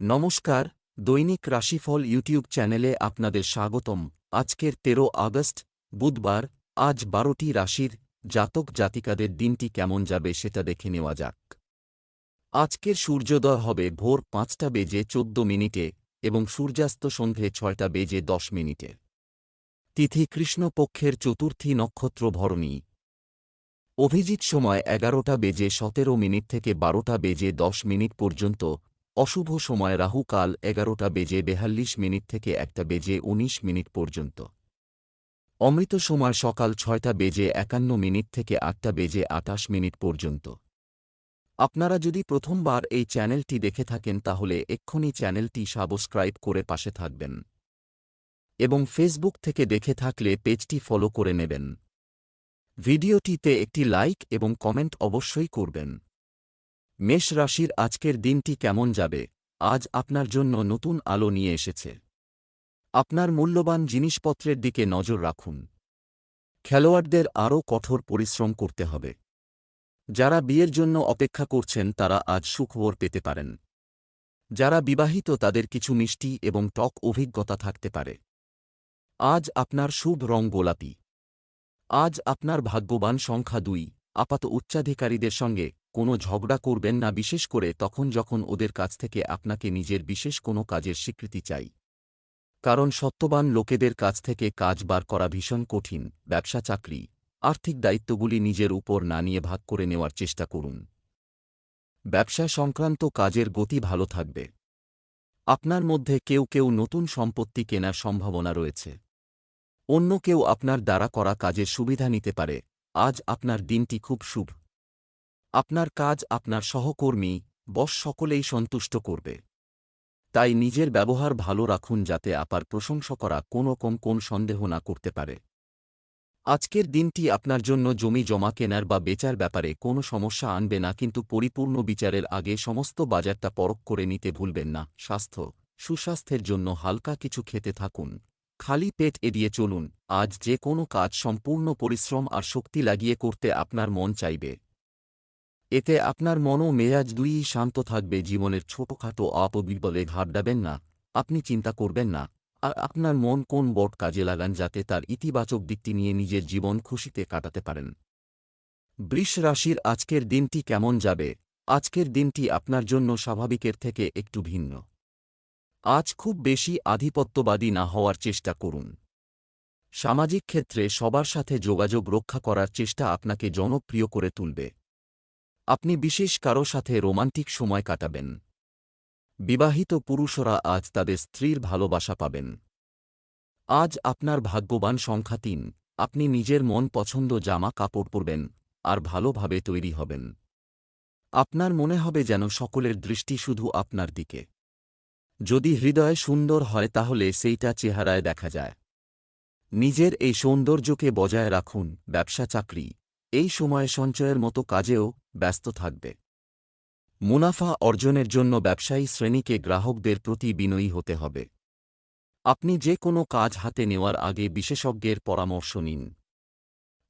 নমস্কার, দৈনিক রাশিফল ইউটিউব চ্যানেলে আপনাদের স্বাগতম। আজকের তেরো আগস্ট, বুধবার, আজ বারোটি রাশির জাতক জাতিকাদের দিনটি কেমন যাবে সেটা দেখে নেওয়া যাক। আজকের সূর্যোদয় হবে ভোর পাঁচটা বেজে চোদ্দ মিনিটে এবং সূর্যাস্ত সন্ধে ছয়টা বেজে দশ মিনিটে। তিথি কৃষ্ণপক্ষের চতুর্থী নক্ষত্র ভরণী। অভিজিৎ সময় এগারোটা বেজে সতেরো মিনিট থেকে বারোটা বেজে দশ মিনিট পর্যন্ত অশুভ সময় রাহুকাল এগারোটা বেজে বেহাল্লিশ মিনিট থেকে একটা বেজে ১৯ মিনিট পর্যন্ত। অমৃত সময় সকাল ছয়টা বেজে একান্ন মিনিট থেকে আটটা বেজে আটাশ মিনিট পর্যন্ত। আপনারা যদি প্রথমবার এই চ্যানেলটি দেখে থাকেন তাহলে এক্ষুনি চ্যানেলটি সাবস্ক্রাইব করে পাশে থাকবেন। এবং ফেসবুক থেকে দেখে থাকলে পেজটি ফলো করে নেবেন। ভিডিওটিতে একটি লাইক এবং কমেন্ট অবশ্যই করবেন। মেষ রাশির আজকের দিনটি কেমন যাবে? আজ আপনার জন্য নতুন আলো নিয়ে এসেছে। আপনার মূল্যবান জিনিসপত্রের দিকে নজর রাখুন। খেলোয়াড়দের আরও কঠোর পরিশ্রম করতে হবে। যারা বিয়ের জন্য অপেক্ষা করছেন তারা আজ সুখবর পেতে পারেন। যারা বিবাহিত তাদের কিছু মিষ্টি এবং টক অভিজ্ঞতা থাকতে পারে। আজ আপনার শুভ রং গোলাপি। আজ আপনার ভাগ্যবান সংখ্যা দুই। আপাত উচ্চাধিকারীদের সঙ্গে কোনো ঝগড়া করবেন না, বিশেষ করে তখন যখন ওদের কাছ থেকে আপনাকে নিজের বিশেষ কোনো কাজের স্বীকৃতি চাই। কারণ সত্যবান লোকেদের কাছ থেকে কাজ বার করা ভীষণ কঠিন, ব্যবসা, চাকরি, আর্থিক দায়িত্বগুলি নিজের উপর না নিয়ে ভাগ করে নেওয়ার চেষ্টা করুন। ব্যবসা সংক্রান্ত কাজের গতি ভালো থাকবে। আপনার মধ্যে কেউ কেউ নতুন সম্পত্তি কেনার সম্ভাবনা রয়েছে। অন্য কেউ আপনার দ্বারা করা কাজের সুবিধা নিতে পারে। আজ আপনার দিনটি খুব শুভ। আপনার কাজ আপনার সহকর্মী, বস সকলেই সন্তুষ্ট করবে। তাই নিজের ব্যবহার ভালো রাখুন যাতে আপার প্রশংসা করা কোনো কম কোন সন্দেহ না করতে পারে। আজকের দিনটি আপনার জন্য জমি জমা কেনার বা বেচার ব্যাপারে কোনো সমস্যা আনবে না কিন্তু পরিপূর্ণ বিচারের আগে সমস্ত বাজারটা পরখ করে নিতে ভুলবেন না। স্বাস্থ্য, সুস্বাস্থ্যের জন্য হালকা কিছু খেতে থাকুন। খালি পেট এড়িয়ে চলুন। আজ যে কোনো কাজ সম্পূর্ণ পরিশ্রম আর শক্তি লাগিয়ে করতে আপনার মন চাইবে। এতে আপনার মন ও মেজাজ দুইই শান্ত থাকবে, জীবনের ছোটখাটো অপবিবলে ঘাবড়াবেন না, আপনি চিন্তা করবেন না, আর আপনার মন কোন বট কাজে লাগান যাতে তার ইতিবাচক দিকটি নিয়ে নিজের জীবন খুশিতে কাটাতে পারেন। বৃষ রাশির আজকের দিনটি কেমন যাবে? আজকের দিনটি আপনার জন্য স্বাভাবিকের থেকে একটু ভিন্ন। আজ খুব বেশি আধিপত্যবাদী না হওয়ার চেষ্টা করুন। সামাজিক ক্ষেত্রে সবার সাথে যোগাযোগ রক্ষা করার চেষ্টা আপনাকে জনপ্রিয় করে তুলবে। আপনি বিশেষ কারও সাথে রোমান্টিক সময় কাটাবেন। বিবাহিত পুরুষরা আজ তাদের স্ত্রীর ভালোবাসা পাবেন। আজ আপনার ভাগ্যবান সংখ্যা তিন, আপনি নিজের মন পছন্দ জামা কাপড় পরবেন, আর ভালোভাবে তৈরি হবেন। আপনার মনে হবে যেন সকলের দৃষ্টি শুধু আপনার দিকে। যদি হৃদয় সুন্দর হয় তাহলে সেইটা চেহারায় দেখা যায়। নিজের এই সৌন্দর্যকে বজায় রাখুন ব্যবসা চাকরি এই সময়ে সঞ্চয়ের মতো কাজেও ব্যস্ত থাকবে। মুনাফা অর্জনের জন্য ব্যবসায়ী শ্রেণীকে গ্রাহকদের প্রতি বিনয়ী হতে হবে। আপনি যে কোনো কাজ হাতে নেওয়ার আগে বিশেষজ্ঞের পরামর্শ নিন।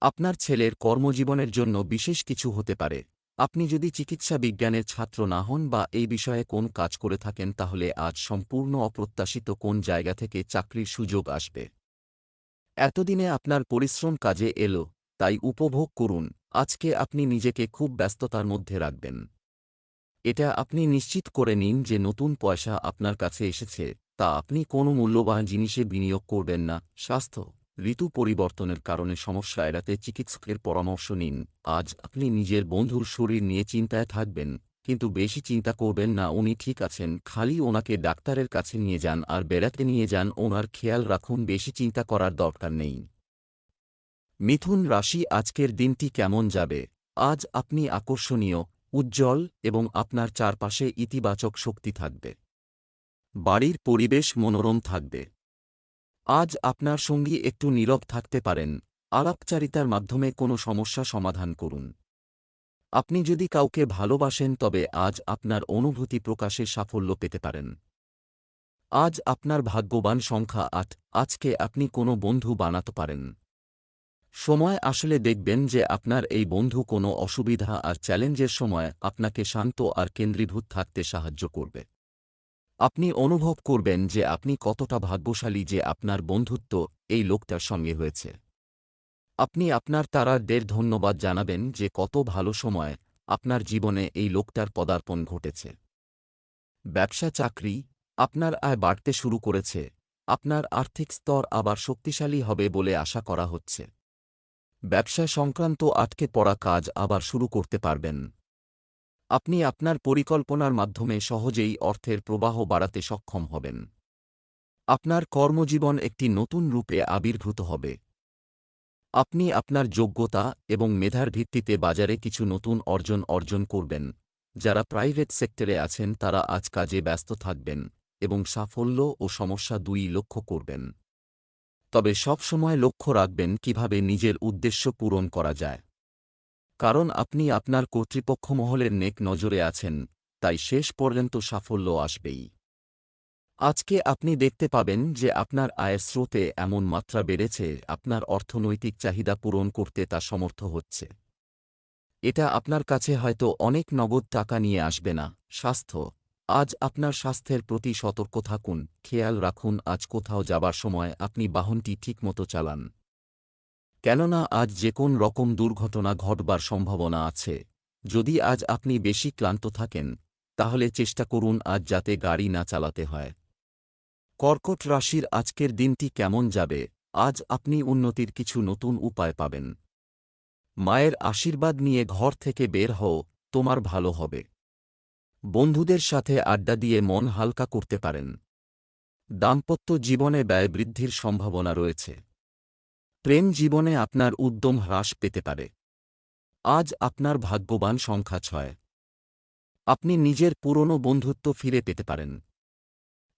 আপনার ছেলের কর্মজীবনের জন্য বিশেষ কিছু হতে পারে। আপনি যদি চিকিৎসা বিজ্ঞানের ছাত্র না হন বা এই বিষয়ে কোন কাজ করে থাকেন তাহলে আজ সম্পূর্ণ অপ্রত্যাশিত কোন জায়গা থেকে চাকরির সুযোগ আসবে। এতদিনে আপনার পরিশ্রম কাজে এলো, তাই উপভোগ করুন। আজকে আপনি নিজেকে খুব ব্যস্ততার মধ্যে রাখবেন। এটা আপনি নিশ্চিত করে নিন যে নতুন পয়সা আপনার কাছে এসেছে, তা আপনি কোনো মূল্যবান জিনিসে বিনিয়োগ করবেন না। স্বাস্থ্য, ঋতু পরিবর্তনের কারণে সমস্যা এড়াতে চিকিৎসকের পরামর্শ নিন। আজ আপনি নিজের বন্ধুর শরীর নিয়ে চিন্তায় থাকবেন, কিন্তু বেশি চিন্তা করবেন না, উনি ঠিক আছেন। খালি ওনাকে ডাক্তারের কাছে নিয়ে যান আর বেড়াতে নিয়ে যান, ওনার খেয়াল রাখুন, বেশি চিন্তা করার দরকার নেই। মিথুন রাশি আজকের দিনটি কেমন যাবে? আজ আপনি আকর্ষণীয়, উজ্জ্বল এবং আপনার চারপাশে ইতিবাচক শক্তি থাকবে। বাড়ির পরিবেশ মনোরম থাকবে। আজ আপনার সঙ্গী একটু নীরব থাকতে পারেন। আলাপচারিতার মাধ্যমে কোনো সমস্যা সমাধান করুন। আপনি যদি কাউকে ভালোবাসেন তবে আজ আপনার অনুভূতি প্রকাশে সাফল্য পেতে পারেন। আজ আপনার ভাগ্যবান সংখ্যা আট। আজকে আপনি কোনো বন্ধু বানাতে পারেন। সময় আসলে দেখবেন যে আপনার এই বন্ধু কোনো অসুবিধা আর চ্যালেঞ্জের সময় আপনাকে শান্ত আর কেন্দ্রীভূত থাকতে সাহায্য করবে। আপনি অনুভব করবেন যে আপনি কতটা ভাগ্যশালী যে আপনার বন্ধুত্ব এই লোকটার সঙ্গে হয়েছে। আপনি আপনার তারাদের ধন্যবাদ জানাবেন যে কত ভালো সময় আপনার জীবনে এই লোকটার পদার্পণ ঘটেছে। ব্যবসা, চাকরি আপনার আয় বাড়তে শুরু করেছে। আপনার আর্থিক স্তর আবার শক্তিশালী হবে বলে আশা করা হচ্ছে। ব্যবসা সংক্রান্ত আটকে পড়া কাজ আবার শুরু করতে পারবেন। আপনি আপনার পরিকল্পনার মাধ্যমে সহজেই অর্থের প্রবাহ বাড়াতে সক্ষম হবেন। আপনার কর্মজীবন একটি নতুন রূপে আবির্ভূত হবে। আপনি আপনার যোগ্যতা এবং মেধার ভিত্তিতে বাজারে কিছু নতুন অর্জন অর্জন করবেন। যারা প্রাইভেট সেক্টরে আছেন তারা আজ কাজে ব্যস্ত থাকবেন এবং সাফল্য ও সমস্যা দুই লক্ষ্য করবেন। তবে সবসময় লক্ষ্য রাখবেন কীভাবে নিজের উদ্দেশ্য পূরণ করা যায়। কারণ আপনি আপনার কর্তৃপক্ষ মহলের নেক নজরে আছেন, তাই শেষ পর্যন্ত সাফল্য আসবেই। আজকে আপনি দেখতে পাবেন যে আপনার আয়ের স্রোতে এমন মাত্রা বেড়েছে, আপনার অর্থনৈতিক চাহিদা পূরণ করতে তা সমর্থ হচ্ছে। এটা আপনার কাছে হয়তো অনেক নগদ টাকা নিয়ে আসবে না, স্বাস্থ্য আজ আপনার স্বাস্থ্যের প্রতি সতর্ক থাকুন, খেয়াল রাখুন, আজ কোথাও যাবার সময় আপনি বাহনটি ঠিকমতো চালান। কেননা আজ যে কোন রকম দুর্ঘটনা ঘটবার সম্ভাবনা আছে। যদি আজ আপনি বেশি ক্লান্ত থাকেন, তাহলে চেষ্টা করুন আজ যাতে গাড়ি না চালাতে হয়। কর্কট রাশির আজকের দিনটি কেমন যাবে? আজ আপনি উন্নতির কিছু নতুন উপায় পাবেন। মায়ের আশীর্বাদ নিয়ে ঘর থেকে বের হও, তোমার ভালো হবে। বন্ধুদের সাথে আড্ডা দিয়ে মন হালকা করতে পারেন। দাম্পত্য জীবনে ব্যয় বৃদ্ধির সম্ভাবনা রয়েছে। প্রেম জীবনে আপনার উদ্যম হ্রাস পেতে পারে। আজ আপনার ভাগ্যবান সংখ্যা ছয়। আপনি নিজের পুরনো বন্ধুত্ব ফিরে পেতে পারেন।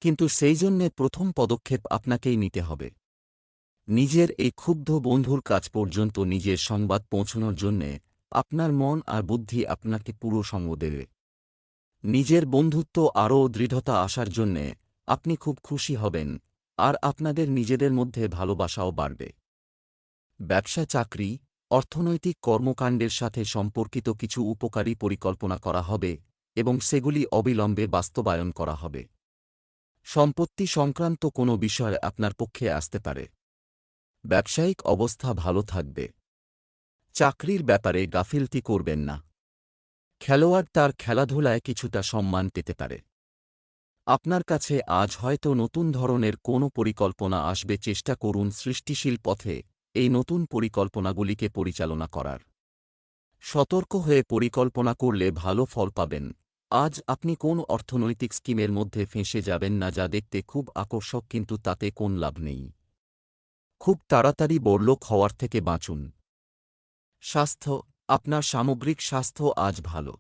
কিন্তু সেই জন্যে প্রথম পদক্ষেপ আপনাকেই নিতে হবে। নিজের এই ক্ষুব্ধ বন্ধুর কাজ পর্যন্ত নিজের সংবাদ পৌঁছনোর জন্যে আপনার মন আর বুদ্ধি আপনাকে পুরো সঙ্গ দেবে। নিজের বন্ধুত্ব আরও দৃঢ়তা আসার জন্যে আপনি খুব খুশি হবেন, আর আপনাদের নিজেদের মধ্যে ভালোবাসাও বাড়বে। ব্যবসা, চাকরি, অর্থনৈতিক কর্মকাণ্ডের সাথে সম্পর্কিত কিছু উপকারী পরিকল্পনা করা হবে এবং সেগুলি অবিলম্বে বাস্তবায়ন করা হবে। সম্পত্তি সংক্রান্ত কোনো বিষয় আপনার পক্ষে আসতে পারে। ব্যবসায়িক অবস্থা ভালো থাকবে। চাকরির ব্যাপারে গাফিলতি করবেন না। খেলোয়াড় তার খেলাধুলায় কিছুটা সম্মান পেতে পারে। আপনার কাছে আজ হয়তো নতুন ধরনের কোনো পরিকল্পনা আসবে, চেষ্টা করুন সৃষ্টিশীল পথে এই নতুন পরিকল্পনাগুলিকে পরিচালনা করার। সতর্ক হয়ে পরিকল্পনা করলে ভালো ফল পাবেন। আজ আপনি কোন অর্থনৈতিক স্কিমের মধ্যে ফেঁসে যাবেন না, যা দেখতে খুব আকর্ষক কিন্তু তাতে কোন লাভ নেই। খুব তাড়াতাড়ি বড়লোক হওয়ার থেকে বাঁচুন। স্বাস্থ্য আপনার সামগ্রিক স্বাস্থ্য আজ ভালো।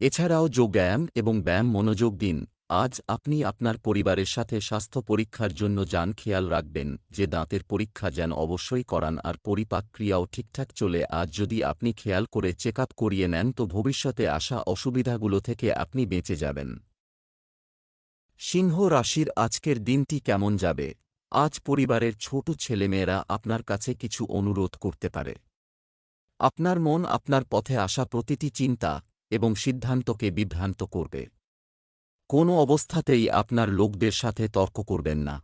এছাড়াও যোগব্যায়াম এবং ব্যায়াম মনোযোগ দিন। আজ আপনি আপনার পরিবারের সাথে স্বাস্থ্য পরীক্ষার জন্য যান খেয়াল রাখবেন যে দাঁতের পরীক্ষা যেন অবশ্যই করান আর পরিপাক ক্রিয়াও ঠিকঠাক চলে। আজ যদি আপনি খেয়াল করে চেক করিয়ে নেন তো ভবিষ্যতে আসা অসুবিধাগুলো থেকে আপনি বেঁচে যাবেন। সিংহ রাশির আজকের দিনটি কেমন যাবে? আজ পরিবারের ছোট ছেলেমেয়েরা আপনার কাছে কিছু অনুরোধ করতে পারে। আপনার মন আপনার পথে আসা প্রতিটি চিন্তা এবং সিদ্ধান্তকে বিভ্রান্ত করবে। কোনো অবস্থাতেই আপনার লোকদের সাথে তর্ক করবেন না।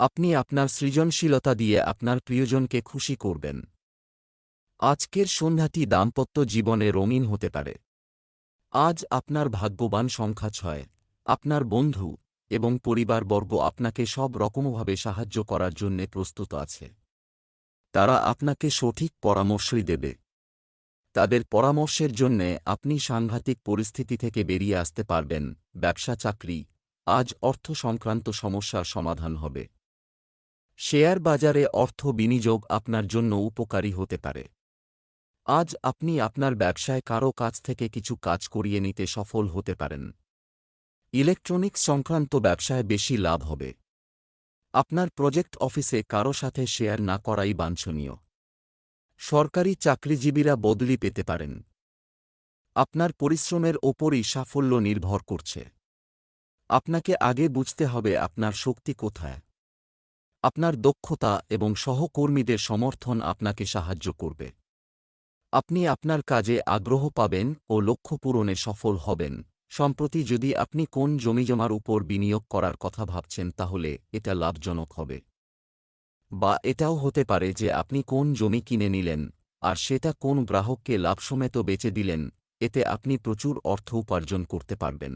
আপনি আপনার সৃজনশীলতা দিয়ে আপনার প্রিয়জনকে খুশি করবেন। আজকের সন্ধ্যাটি দাম্পত্য জীবনে রঙিন হতে পারে। আজ আপনার ভাগ্যবান সংখ্যা ছয়, আপনার বন্ধু এবং পরিবারবর্গ আপনাকে সব রকমভাবে সাহায্য করার জন্যে প্রস্তুত আছে। তারা আপনাকে সঠিক পরামর্শই দেবে। তাদের পরামর্শের জন্যে আপনি সাংঘাতিক পরিস্থিতি থেকে বেরিয়ে আসতে পারবেন, ব্যবসা চাকরি। আজ অর্থ সংক্রান্ত সমস্যার সমাধান হবে। শেয়ার বাজারে অর্থ বিনিয়োগ আপনার জন্য উপকারী হতে পারে। আজ আপনি আপনার ব্যবসায় কারও কাছ থেকে কিছু কাজ করিয়ে নিতে সফল হতে পারেন। ইলেকট্রনিক্স সংক্রান্ত ব্যবসায় বেশি লাভ হবে। আপনার প্রজেক্ট অফিসে কারও সাথে শেয়ার না করাই বাঞ্ছনীয়। সরকারি চাকরিজীবীরা বদলি পেতে পারেন। আপনার পরিশ্রমের ওপরই সাফল্য নির্ভর করছে। আপনাকে আগে বুঝতে হবে আপনার শক্তি কোথায়। আপনার দক্ষতা এবং সহকর্মীদের সমর্থন আপনাকে সাহায্য করবে। আপনি আপনার কাজে আগ্রহ পাবেন ও লক্ষ্য পূরণে সফল হবেন। সম্প্রতি যদি আপনি কোন জমিজমার উপর বিনিয়োগ করার কথা ভাবছেন, তাহলে এটা লাভজনক হবে। বা এটাও হতে পারে যে আপনি কোন জমি কিনে নিলেন, আর সেটা কোন গ্রাহককে লাভসমেত বেচে দিলেন, এতে আপনি প্রচুর অর্থ উপার্জন করতে পারবেন।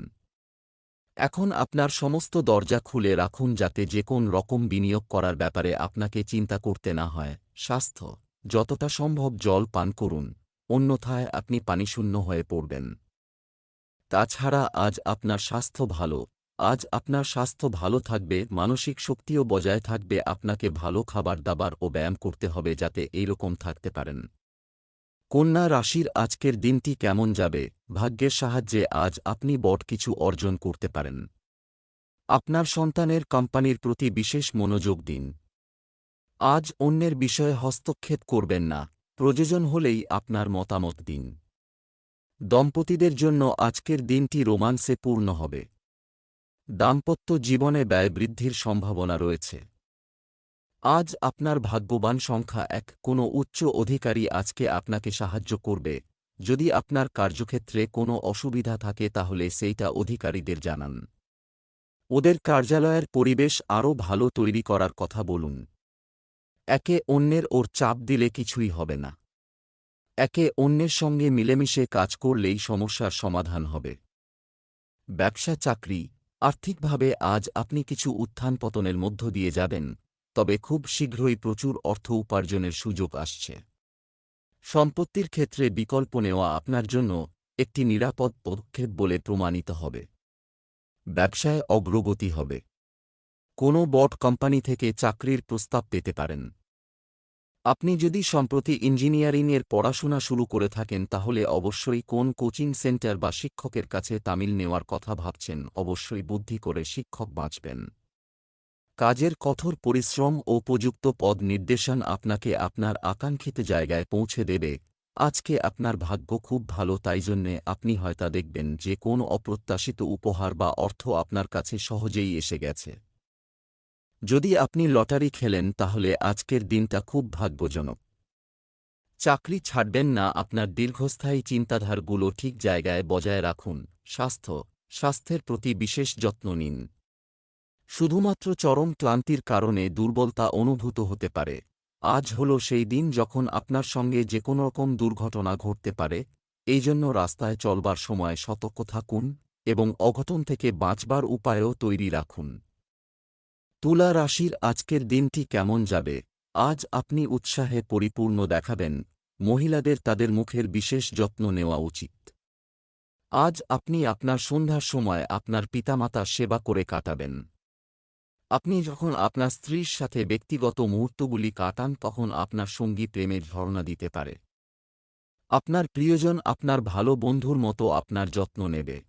এখন আপনার সমস্ত দরজা খুলে রাখুন যাতে যে কোন রকম বিনিয়োগ করার ব্যাপারে আপনাকে চিন্তা করতে না হয়। স্বাস্থ্য, যতটা সম্ভব জল পান করুন, অন্যথায় আপনি পানিশূন্য হয়ে পড়বেন। তাছাড়া আজ আপনার স্বাস্থ্য ভালো। আজ আপনার স্বাস্থ্য ভালো থাকবে, মানসিক শক্তিও বজায় থাকবে, আপনাকে ভালো খাবার, দাবার ও ব্যায়াম করতে হবে যাতে এইরকম থাকতে পারেন। কন্যা রাশির আজকের দিনটি কেমন যাবে? ভাগ্যের সাহায্যে আজ আপনি বট কিছু অর্জন করতে পারেন। আপনার সন্তানের কোম্পানির প্রতি বিশেষ মনোযোগ দিন। আজ অন্যের বিষয়ে হস্তক্ষেপ করবেন না। প্রয়োজন হলেই আপনার মতামত দিন। দম্পতিদের জন্য আজকের দিনটি রোমান্সে পূর্ণ হবে। দাম্পত্য জীবনে ব্যয় বৃদ্ধির সম্ভাবনা রয়েছে। আজ আপনার ভাগ্যবান সংখ্যা এক, কোনো উচ্চ অধিকারী আজকে আপনাকে সাহায্য করবে। যদি আপনার কার্যক্ষেত্রে কোনো অসুবিধা থাকে তাহলে সেইটা অধিকারীদের জানান। ওদের কার্যালয়ের পরিবেশ আরও ভালো তৈরি করার কথা বলুন। একে অন্যের ওর চাপ দিলে কিছুই হবে না। একে অন্যের সঙ্গে মিলেমিশে কাজ করলেই সমস্যার সমাধান হবে। ব্যবসা চাকরি, আর্থিকভাবে আজ আপনি কিছু উত্থান পতনের মধ্য দিয়ে যাবেন, তবে খুব শীঘ্রই প্রচুর অর্থ উপার্জনের সুযোগ আসছে। সম্পত্তির ক্ষেত্রে বিকল্প নেওয়া আপনার জন্য একটি নিরাপদ পদক্ষেপ বলে প্রমাণিত হবে। ব্যবসায় অগ্রগতি হবে। কোনো বট কোম্পানি থেকে চাকরির প্রস্তাব পেতে পারেন। আপনি যদি সম্প্রতি ইঞ্জিনিয়ারিংয়ের পড়াশোনা শুরু করে থাকেন, তাহলে অবশ্যই কোন কোচিং সেন্টার বা শিক্ষকের কাছে তামিল নেওয়ার কথা ভাবছেন, অবশ্যই বুদ্ধি করে শিক্ষক বাঁচবেন। কাজের কঠোর পরিশ্রম ও উপযুক্ত পদ নির্দেশন আপনাকে আপনার আকাঙ্ক্ষিত জায়গায় পৌঁছে দেবে। আজকে আপনার ভাগ্য খুব ভালো, তাই জন্যে আপনি হয়তো দেখবেন যে কোন অপ্রত্যাশিত উপহার বা অর্থ আপনার কাছে সহজেই এসে গেছে। যদি আপনি লটারি খেলেন, তাহলে আজকের দিনটা খুব ভাগ্যজনক। চাকরি ছাড়বেন না, আপনার দীর্ঘস্থায়ী চিন্তাধারগুলো ঠিক জায়গায় বজায় রাখুন। স্বাস্থ্য, স্বাস্থ্যের প্রতি বিশেষ যত্ন নিন। শুধুমাত্র চরম ক্লান্তির কারণে দুর্বলতা অনুভূত হতে পারে। আজ হল সেই দিন যখন আপনার সঙ্গে যে কোনো রকম দুর্ঘটনা ঘটতে পারে। এই জন্য রাস্তায় চলবার সময় সতর্ক থাকুন এবং অঘটন থেকে বাঁচবার উপায়ও তৈরি রাখুন। তুলা রাশির আজকের দিনটি কেমন যাবে? আজ আপনি উৎসাহে পরিপূর্ণ দেখাবেন। মহিলাদের তাদের মুখের বিশেষ যত্ন নেওয়া উচিত। আজ আপনি আপনার সন্ধ্যার সময় আপনার পিতামাতা সেবা করে কাটাবেন। আপনি যখন আপনার স্ত্রীর সাথে ব্যক্তিগত মুহূর্তগুলি কাটান, তখন আপনার সঙ্গী প্রেমের ঝর্ণা দিতে পারে। আপনার প্রিয়জন আপনার ভালো বন্ধুর মতো আপনার যত্ন নেবে।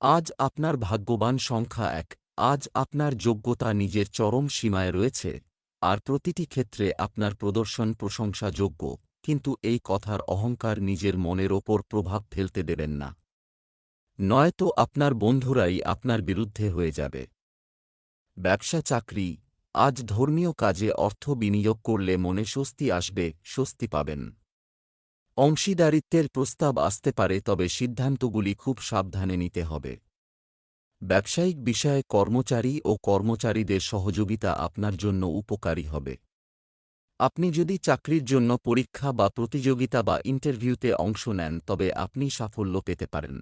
আজ আপনার ভাগ্যবান সংখ্যা এক। আজ আপনার যোগ্যতা নিজের চরম সীমায় রয়েছে, আর প্রতিটি ক্ষেত্রে আপনার প্রদর্শন প্রশংসাযোগ্য, কিন্তু এই কথার অহংকার নিজের মনের ওপর প্রভাব ফেলতে দেবেন না। নয়তো আপনার বন্ধুরাই আপনার বিরুদ্ধে হয়ে যাবে। ব্যবসা চাকরি, আজ ধর্মীয় কাজে অর্থ বিনিয়োগ করলে মনে স্বস্তি আসবে, স্বস্তি পাবেন। অংশীদারিত্বের প্রস্তাব আসতে পারে, তবে সিদ্ধান্তগুলি খুব সাবধানে নিতে হবে। ব্যবসায়িক বিষয়ে কর্মচারী ও কর্মচারীদের সহযোগিতা আপনার জন্য উপকারী হবে। আপনি যদি চাকরির জন্য পরীক্ষা বা প্রতিযোগিতা বা ইন্টারভিউতে অংশ নেন, তবে আপনি সাফল্য পেতে পারেন।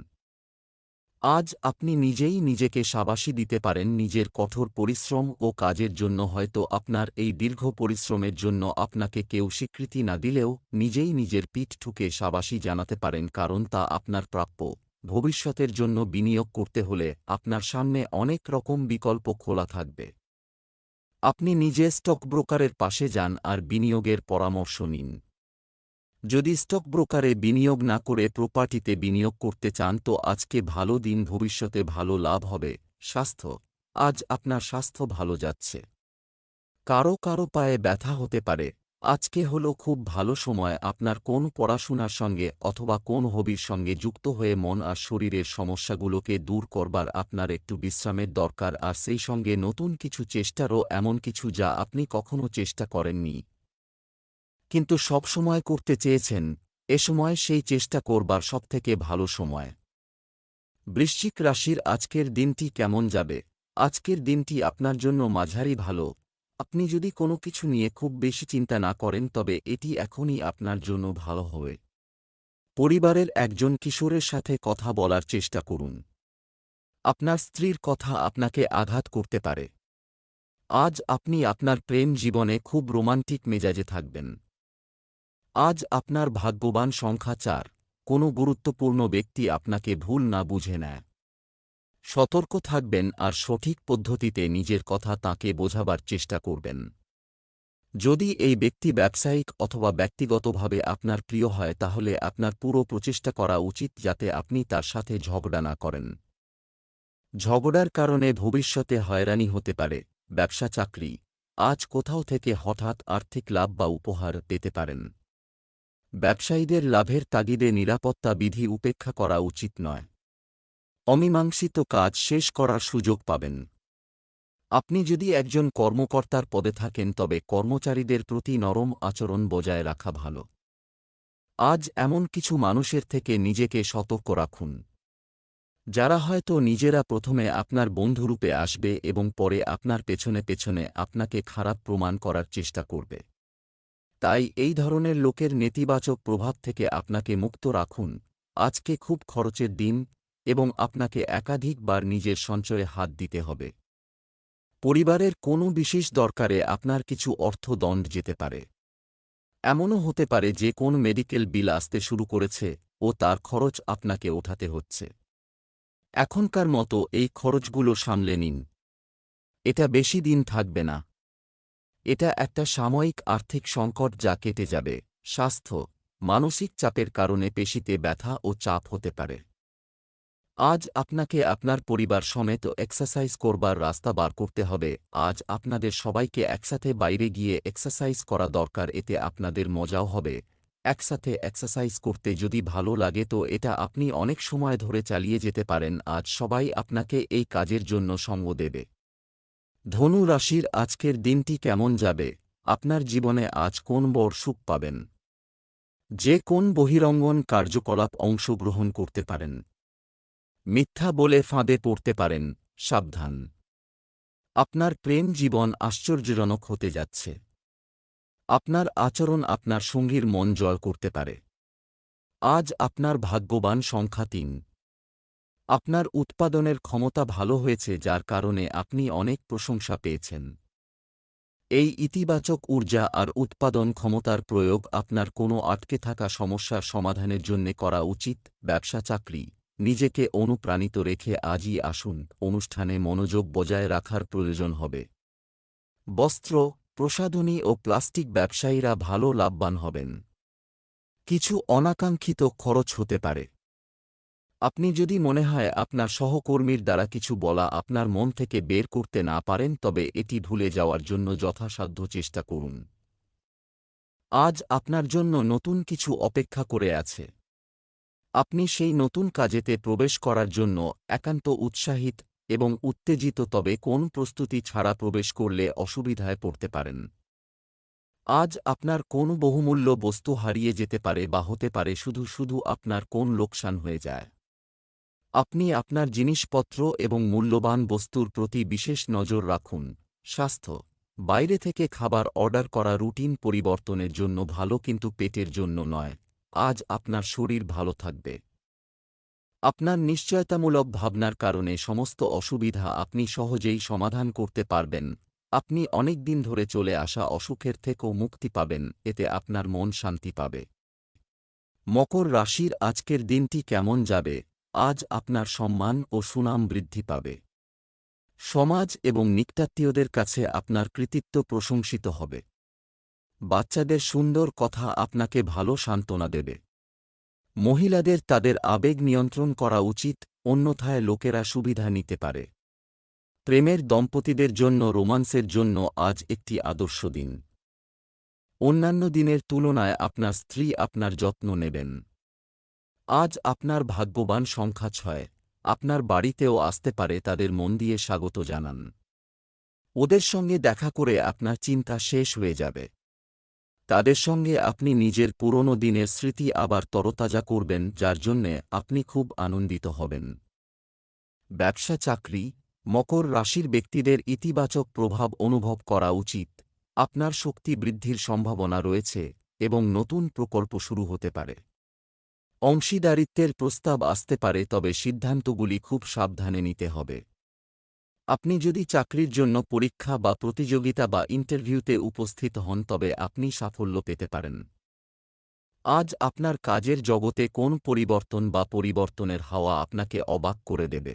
আজ আপনি নিজেই নিজেকে সাবাসী দিতে পারেন, নিজের কঠোর পরিশ্রম ও কাজের জন্য। হয়তো আপনার এই দীর্ঘ পরিশ্রমের জন্য আপনাকে কেউ স্বীকৃতি না দিলেও নিজেই নিজের পিঠ ঠুকে সাবাসী জানাতে পারেন, কারণ তা আপনার প্রাপ্য। ভবিষ্যতের জন্য বিনিয়োগ করতে হলে আপনার সামনে অনেক রকম বিকল্প খোলা থাকবে। আপনি নিজে স্টক ব্রোকারের পাশে যান আর বিনিয়োগের পরামর্শ নিন। যদি স্টক ব্রোকারে বিনিয়োগ না করে প্রপার্টিতে বিনিয়োগ করতে চান তো আজকে ভালো দিন, ভবিষ্যতে ভালো লাভ হবে। স্বাস্থ্য, আজ আপনার স্বাস্থ্য ভালো যাচ্ছে। কারও কারও পায়ে ব্যথা হতে পারে। আজকে হলো খুব ভালো সময় আপনার কোন পড়াশোনার সঙ্গে অথবা কোন হবির সঙ্গে যুক্ত হয়ে মন আর শরীরের সমস্যাগুলোকে দূর করবার আপনার একটু বিশ্রামের দরকার আর সেই সঙ্গে নতুন কিছু চেষ্টারও এমন কিছু যা আপনি কখনো চেষ্টা করেননি। কিন্তু সব সময় করতে চেয়েছেন, এ সময় সেই চেষ্টা করবার সবথেকে ভালো সময়। বৃশ্চিক রাশির আজকের দিনটি কেমন যাবে? আজকের দিনটি আপনার জন্য মাঝারি ভালো। আপনি যদি কোনো কিছু নিয়ে খুব বেশি চিন্তা না করেন, তবে এটি এখনই আপনার জন্য ভালো হবে। পরিবারের একজন কিশোরের সাথে কথা বলার চেষ্টা করুন। আপনার স্ত্রীর কথা আপনাকে আঘাত করতে পারে। আজ আপনি আপনার প্রেম জীবনে খুব রোমান্টিক মেজাজে থাকবেন। আজ আপনার ভাগ্যবান সংখ্যা চার। কোনো গুরুত্বপূর্ণ ব্যক্তি আপনাকে ভুল না বুঝে নেয়। সতর্ক থাকবেন আর সঠিক পদ্ধতিতে নিজের কথা তাকে বোঝাবার চেষ্টা করবেন। যদি এই ব্যক্তি ব্যবসায়িক অথবা ব্যক্তিগতভাবে আপনার প্রিয় হয়, তাহলে আপনার পুরো প্রচেষ্টা করা উচিত যাতে আপনি তার সাথে ঝগড়া না করেন। ঝগড়ার কারণে ভবিষ্যতে হয়রানি হতে পারে, ব্যবসা চাকরি, আজ কোথাও থেকে হঠাৎ আর্থিক লাভ বা উপহার পেতে পারেন। ব্যবসায়ীদের লাভের তাগিদে নিরাপত্তা বিধি উপেক্ষা করা উচিত নয়। অমীমাংসিত কাজ শেষ করার সুযোগ পাবেন। আপনি যদি একজন কর্মকর্তার পদে থাকেন, তবে কর্মচারীদের প্রতি নরম আচরণ বজায় রাখা ভালো। আজ এমন কিছু মানুষের থেকে নিজেকে সতর্ক রাখুন। যারা হয়তো নিজেরা প্রথমে আপনার বন্ধুরূপে আসবে এবং পরে আপনার পেছনে পেছনে আপনাকে খারাপ প্রমাণ করার চেষ্টা করবে। তাই এই ধরনের লোকের নেতিবাচক প্রভাব থেকে আপনাকে মুক্ত রাখুন। আজকে খুব খরচের দিন এবং আপনাকে একাধিকবার নিজের সঞ্চয়ে হাত দিতে হবে। পরিবারের কোনো বিশেষ দরকারে আপনার কিছু অর্থ দণ্ড যেতে পারে। এমনও হতে পারে যে কোন মেডিকেল বিল আসতে শুরু করেছে ও তার খরচ আপনাকে ওঠাতে হচ্ছে। এখনকার মতো এই খরচগুলো সামলে নিন। এটা বেশি দিন থাকবে না। এটা একটা সাময়িক আর্থিক সংকট যা কেটে যাবে। স্বাস্থ্য মানসিক চাপের কারণে পেশিতে ব্যথা ও চাপ হতে পারে। আজ আপনাকে আপনার পরিবার সমেত এক্সারসাইজ করবার রাস্তা বার করতে হবে। আজ আপনাদের সবাইকে একসাথে বাইরে গিয়ে এক্সারসাইজ করা দরকার, এতে আপনাদের মজাও হবে। একসাথে এক্সারসাইজ করতে যদি ভালো লাগে তো এটা আপনি অনেক সময় ধরে চালিয়ে যেতে পারেন, আজ সবাই আপনাকে এই কাজের জন্য সঙ্গ দেবে। ধনু রাশির আজকের দিনটি কেমন যাবে? আপনার জীবনে আজ কোন বড় সুখ পাবেন? যে কোন বহিরঙ্গন কার্যকলাপ অংশগ্রহণ করতে পারেন। মিথ্যা বলে ফাঁদে পড়তে পারেন, সাবধান। আপনার প্রেম জীবন আশ্চর্যজনক হতে যাচ্ছে। আপনার আচরণ আপনার সঙ্গীর মন জয় করতে পারে। আজ আপনার ভাগ্যবান সংখ্যা তিন। আপনার উৎপাদনের ক্ষমতা ভালো হয়েছে যার কারণে আপনি অনেক প্রশংসা পেয়েছেন। এই ইতিবাচক ঊর্জা আর উৎপাদন ক্ষমতার প্রয়োগ আপনার কোনো আটকে থাকা সমস্যার সমাধানের জন্য করা উচিত ব্যবসা চাকরি নিজেকে অনুপ্রাণিত রেখে আজই আসুন, অনুষ্ঠানে মনোযোগ বজায় রাখার প্রয়োজন হবে। বস্ত্র, প্রসাধনী ও প্লাস্টিক ব্যবসায়ীরা ভালো লাভবান হবেন। কিছু অনাকাঙ্ক্ষিত খরচ হতে পারে। আপনি যদি মনে হয় আপনার সহকর্মীর দ্বারা কিছু বলা আপনার মন থেকে বের করতে না পারেন, তবে এটি ভুলে যাওয়ার জন্য যথাসাধ্য চেষ্টা করুন। আজ আপনার জন্য নতুন কিছু অপেক্ষা করে আছে। আপনি সেই নতুন কাজেতে প্রবেশ করার জন্য একান্ত উৎসাহিত এবং উত্তেজিত, তবে কোন প্রস্তুতি ছাড়া প্রবেশ করলে অসুবিধায় পড়তে পারেন? আজ আপনার কোন বহুমূল্য বস্তু হারিয়ে যেতে পারে বা হতে পারে শুধু শুধু আপনার কোন লোকসান হয়ে যায়? আপনি আপনার জিনিসপত্র এবং মূল্যবান বস্তুর প্রতি বিশেষ নজর রাখুন। স্বাস্থ্য। বাইরে থেকে খাবার অর্ডার করা রুটিন পরিবর্তনের জন্য ভালো, কিন্তু পেটের জন্য নয়। আজ আপনার শরীর ভালো থাকবে। আপনার নিশ্চয়তামূলক ভাবনার কারণে সমস্ত অসুবিধা আপনি সহজেই সমাধান করতে পারবেন। আপনি অনেক দিন ধরে চলে আসা অসুখের থেকেও মুক্তি পাবেন, এতে আপনার মন শান্তি পাবে। মকর রাশির আজকের দিনটি কেমন যাবে? আজ আপনার সম্মান ও সুনাম বৃদ্ধি পাবে। সমাজ এবং নিকটাত্মীয়দের কাছে আপনার কৃতিত্ব প্রশংসিত হবে। বাচ্চাদের সুন্দর কথা আপনাকে ভালো সান্ত্বনা দেবে। মহিলাদের তাদের আবেগ নিয়ন্ত্রণ করা উচিত, অন্যথায় লোকেরা সুবিধা নিতে পারে। প্রেমের দম্পতিদের জন্য, রোমান্সের জন্য আজ একটি আদর্শ দিন। অন্যান্য দিনের তুলনায় আপনার স্ত্রী আপনার যত্ন নেবেন। আজ আপনার ভাগ্যবান সংখ্যা ছয়। আপনার বাড়িতেও আসতে পারে তাদের মন দিয়ে স্বাগত জানান। ওদের সঙ্গে দেখা করে আপনার চিন্তা শেষ হয়ে যাবে। তাদের সঙ্গে আপনি নিজের পুরনো দিনের স্মৃতি আবার তরতাজা করবেন, যার জন্যে আপনি খুব আনন্দিত হবেন। ব্যবসা চাকরি, মকর রাশির ব্যক্তিদের ইতিবাচক প্রভাব অনুভব করা উচিত। আপনার শক্তি বৃদ্ধির সম্ভাবনা রয়েছে এবং নতুন প্রকল্প শুরু হতে পারে। অংশীদারিত্বের প্রস্তাব আসতে পারে, তবে সিদ্ধান্তগুলি খুব সাবধানে নিতে হবে। আপনি যদি চাকরির জন্য পরীক্ষা বা প্রতিযোগিতা বা ইন্টারভিউতে উপস্থিত হন তবে আপনি সাফল্য পেতে পারেন। আজ আপনার কাজের জগতে কোন পরিবর্তন বা পরিবর্তনের হাওয়া আপনাকে অবাক করে দেবে?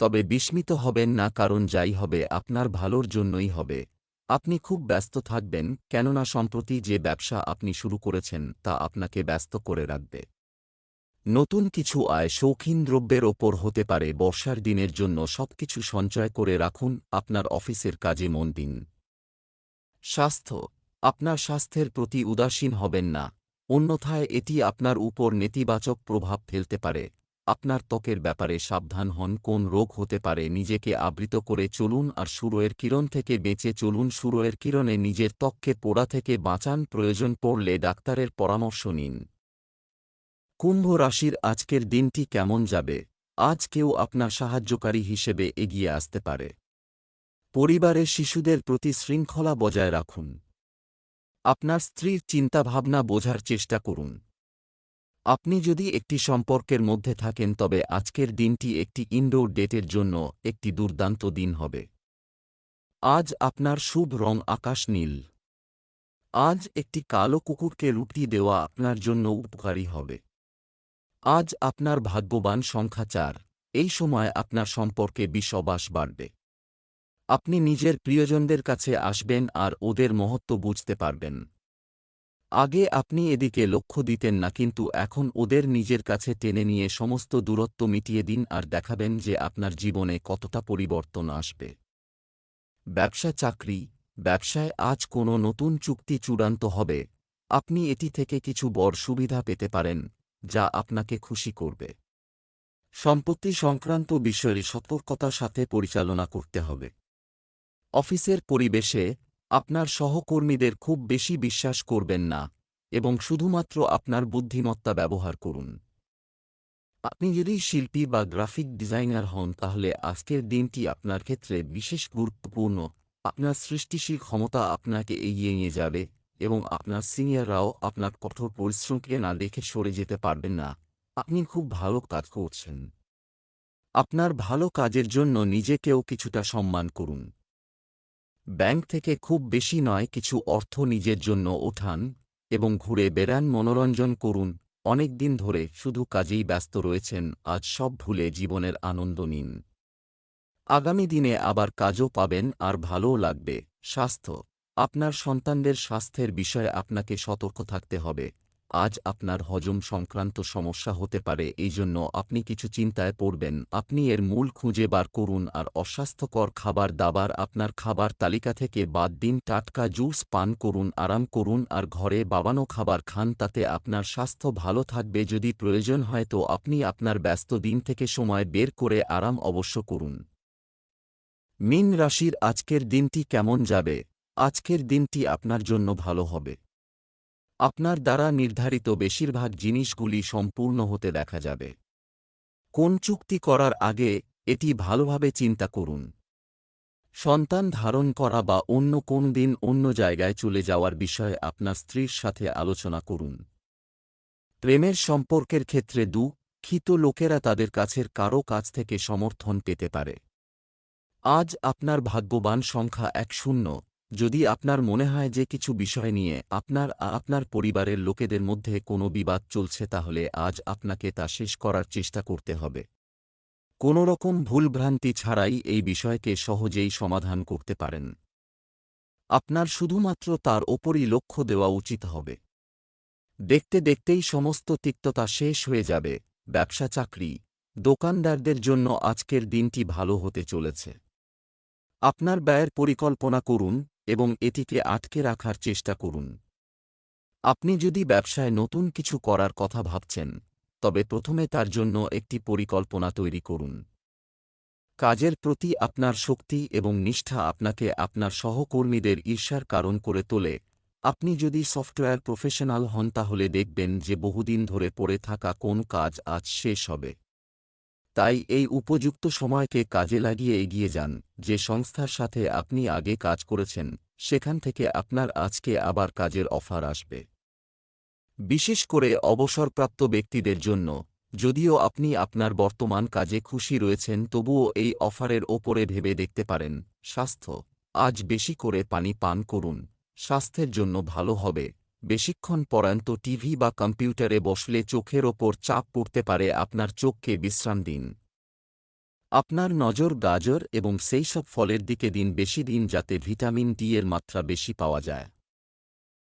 তবে বিস্মিত হবেন না, কারণ যাই হবে আপনার ভালোর জন্যই হবে। আপনি খুব ব্যস্ত থাকবেন, কেননা সম্প্রতি যে ব্যবসা আপনি শুরু করেছেন তা আপনাকে ব্যস্ত করে রাখবে। নতুন কিছু আয় শৌখিন দ্রব্যের ওপর হতে পারে, বর্ষার দিনের জন্য সবকিছু সঞ্চয় করে রাখুন, আপনার অফিসের কাজে মন দিন। স্বাস্থ্য, আপনার স্বাস্থ্যের প্রতি উদাসীন হবেন না, অন্যথায় এটি আপনার উপর নেতিবাচক প্রভাব ফেলতে পারে। আপনার ত্বকের ব্যাপারে সাবধান হন, কোন রোগ হতে পারে, নিজেকে আবৃত করে চলুন আর সূর্যের কিরণ থেকে বেঁচে চলুন, সূর্যের কিরণে নিজের ত্বককে পোড়া থেকে বাঁচান, প্রয়োজন পড়লে ডাক্তারের পরামর্শ নিন। কুম্ভ রাশির আজকের দিনটি কেমন যাবে? আজ কেউ আপনার সাহায্যকারী হিসেবে এগিয়ে আসতে পারে। পরিবারে শিশুদের প্রতি শৃঙ্খলা বজায় রাখুন। আপনার স্ত্রীর চিন্তাভাবনা বোঝার চেষ্টা করুন। আপনি যদি একটি সম্পর্কের মধ্যে থাকেন, তবে আজকের দিনটি একটি ইনডোর ডেটের জন্য একটি দুর্দান্ত দিন হবে। আজ আপনার শুভ রং আকাশ নীল। আজ একটি কালো কুকুরকে রুটি দেওয়া আপনার জন্য উপকারী হবে। আজ আপনার ভাগ্যবান সংখ্যা চার। এই সময় আপনার সম্পর্কে বিশ্ববাস বাড়বে। আপনি নিজের প্রিয়জনদের কাছে আসবেন আর ওদের মহত্ব বুঝতে পারবেন। আগে আপনি এদিকে লক্ষ্য দিতেন না, কিন্তু এখন ওদের নিজের কাছে টেনে নিয়ে সমস্ত দূরত্ব মিটিয়ে দিন আর দেখাবেন যে আপনার জীবনে কতটা পরিবর্তন আসবে। ব্যবসা চাকরি। ব্যবসায় আজ কোনো নতুন চুক্তি চূড়ান্ত হবে। আপনি এটি থেকে কিছু বড় সুবিধা পেতে পারেন। যা আপনাকে খুশি করবে। সম্পত্তি সংক্রান্ত বিষয়ে সতর্কতার সাথে পরিচালনা করতে হবে। অফিসের পরিবেশে আপনার সহকর্মীদের খুব বেশি বিশ্বাস করবেন না এবং শুধুমাত্র আপনার বুদ্ধিমত্তা ব্যবহার করুন। আপনি যদি শিল্পী বা গ্রাফিক ডিজাইনার হন, তাহলে আজকের দিনটি আপনার ক্ষেত্রে বিশেষ গুরুত্বপূর্ণ। আপনার সৃষ্টিশীল ক্ষমতা আপনাকে এগিয়ে নিয়ে যাবে। এবং আপনার সিনিয়ররাও আপনার কঠোর পরিশ্রমকে না দেখে সরে যেতে পারবেন না। আপনি খুব ভালো কাজ করছেন। আপনার ভালো কাজের জন্য নিজেকেও কিছুটা সম্মান করুন। ব্যাংক থেকে খুব বেশি নয়, কিছু অর্থ নিজের জন্য ওঠান এবং ঘুরে বেড়ান, মনোরঞ্জন করুন। অনেক দিন ধরে শুধু কাজেই ব্যস্ত রয়েছেন, আজ সব ভুলে জীবনের আনন্দ নিন। আগামী দিনে আবার কাজও পাবেন আর ভালোও লাগবে। স্বাস্থ্য আপনার সন্তানদের স্বাস্থ্যের বিষয়ে আপনাকে সতর্ক থাকতে হবে। আজ আপনার হজম সংক্রান্ত সমস্যা হতে পারে এই জন্য আপনি কিছু চিন্তায় পড়বেন। আপনি এর মূল খুঁজে বার করুন আর অস্বাস্থ্যকর খাবার দাবার আপনার খাবার তালিকা থেকে বাদ দিন। টাটকা জুস পান করুন, আরাম করুন আর ঘরে বাবানো খাবার খান, তাতে আপনার স্বাস্থ্য ভালো থাকবে। যদি প্রয়োজন হয় তো আপনি আপনার ব্যস্ত দিন থেকে সময় বের করে আরাম অবশ্য করুন। মিন রাশির আজকের দিনটি কেমন যাবে? আজকের দিনটি আপনার জন্য ভালো হবে। আপনার দ্বারা নির্ধারিত বেশিরভাগ জিনিসগুলি সম্পূর্ণ হতে দেখা যাবে। কোন চুক্তি করার আগে এটি ভালোভাবে চিন্তা করুন। সন্তান ধারণ করা বা অন্য কোন দিন অন্য জায়গায় চলে যাওয়ার বিষয়ে আপনার স্ত্রীর সাথে আলোচনা করুন। প্রেমের সম্পর্কের ক্ষেত্রে দুঃখিত লোকেরা তাদের কাছের কারও কাছ থেকে সমর্থন পেতে পারে। আজ আপনার ভাগ্যবান সংখ্যা এক শূন্য। যদি আপনার মনে হয় যে কিছু বিষয় নিয়ে আপনার আপনার পরিবারের লোকেদের মধ্যে কোনো বিবাদ চলছে তাহলে আজ আপনাকে তা শেষ করার চেষ্টা করতে হবে। কোনো রকম ভুলভ্রান্তি ছাড়াই এই বিষয়কে সহজেই সমাধান করতে পারেন। আপনার শুধুমাত্র তার ওপরই লক্ষ্য দেওয়া উচিত হবে। দেখতে দেখতেই সমস্ত তিক্ততা শেষ হয়ে যাবে, ব্যবসা চাকরি, দোকানদারদের জন্য আজকের দিনটি ভালো হতে চলেছে। আপনার ব্যয়ের পরিকল্পনা করুন এবং এটিকে আটকে রাখার চেষ্টা করুন। আপনি যদি ব্যবসায় নতুন কিছু করার কথা ভাবছেন, তবে প্রথমে তার জন্য একটি পরিকল্পনা তৈরি করুন। কাজের প্রতি আপনার শক্তি এবং নিষ্ঠা আপনাকে আপনার সহকর্মীদের ঈর্ষার কারণ করে তোলে। আপনি যদি সফটওয়্যার প্রফেশনাল হন, তাহলে দেখবেন যে বহুদিন ধরে পড়ে থাকা কোন কাজ আজ শেষ হবে। তাই এই উপযুক্ত সময়কে কাজে লাগিয়ে এগিয়ে যান, যে সংস্থার সাথে আপনি আগে কাজ করেছেন, সেখান থেকে আপনার আজকে আবার কাজের অফার আসবে। বিশেষ করে অবসরপ্রাপ্ত ব্যক্তিদের জন্য, যদিও আপনি আপনার বর্তমান কাজে খুশি রয়েছেন, তবুও এই অফারের ওপরে ভেবে দেখতে পারেন, স্বাস্থ্য, আজ বেশি করে পানি পান করুন, স্বাস্থ্যের জন্য ভালো হবে। বেশিক্ষণ পরান্ত টিভি বা কম্পিউটারে বসলে চোখের ওপর চাপ পড়তে পারে আপনার চোখকে বিশ্রাম দিন। আপনার নজর গাজর এবং সেই সব ফলের দিকে দিন বেশি দিন যাতে ভিটামিন ডি এর মাত্রা বেশি পাওয়া যায়।